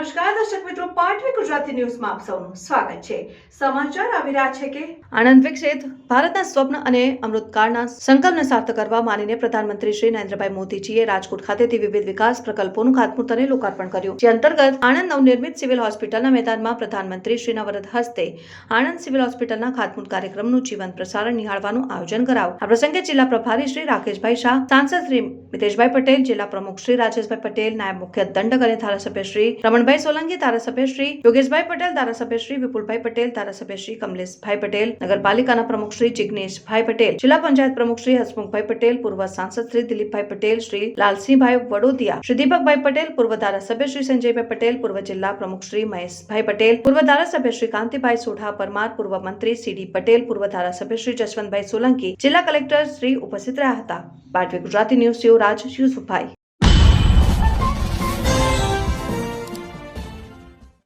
નમસ્કાર, દર્શક મિત્રો, પાટવી ગુજરાતી ન્યૂઝમાં આપ સૌનું સ્વાગત છે. સમાચાર આવી રહ્યા છે કે આણંદ વિકસિત ભારતના સ્વપ્ન અને અમૃતકાળના સંકલ્પને સાર્થક કરવા માનીને પ્રધાનમંત્રી શ્રી નરેન્દ્રભાઈ મોદીજીએ રાજકોટ ખાતેથી વિવિધ વિકાસ પ્રકલ્પોનું ખાતમુહૂર્ત લોકાર્પણ કર્યું. જે અંતર્ગત આણંદ નવનિર્મિત સિવિલ હોસ્પિટલના મેદાનમાં પ્રધાનમંત્રી શ્રીના વરદ હસ્તે આણંદ સિવિલ હોસ્પિટલના ખાતમુહૂર્ત કાર્યક્રમનું જીવંત પ્રસારણ નિહાળવાનું આયોજન કરાવ આ પ્રસંગે જિલ્લા પ્રભારી શ્રી રાકેશભાઈ શાહ, સાંસદ શ્રી મિતેશભાઈ પટેલ, જિલ્લા પ્રમુખ શ્રી રાજેશભાઈ પટેલ, નાયબ મુખ્ય દંડક અને ધારાસભ્ય શ્રી રમણભાઈ સોલંકી ધારાસભ્ય શ્રી યોગેશભાઈ પટેલ ધારાસભ્ય શ્રી વિપુલભાઈ પટેલ ધારાસભ્ય શ્રી કમલેશભાઈ પટેલ નગરપાલિકાના પ્રમુખ શ્રી જિગ્નેશભાઈ પટેલ જિલ્લા પંચાયત પ્રમુખ શ્રી હસમુખભાઈ પટેલ પૂર્વ સાંસદ શ્રી દિલીપભાઈ પટેલ શ્રી લાલસિંહભાઈ વડોદિયા શ્રી દીપકભાઈ પટેલ પૂર્વ ધારાસભ્ય શ્રી સંજયભાઈ પટેલ પૂર્વ જિલ્લા પ્રમુખ શ્રી મહેશભાઈ પટેલ પૂર્વ ધારાસભ્ય શ્રી કાંતિભાઈ સોઢા પરમાર પૂર્વ મંત્રી સીડી પટેલ પૂર્વ ધારાસભ્ય શ્રી જસવંતભાઈ સોલંકી જિલ્લા કલેક્ટર શ્રી ઉપસ્થિત રહ્યા હતા પાટવી ગુજરાતી ન્યૂઝ યુવરાજ યુસુફભાઈ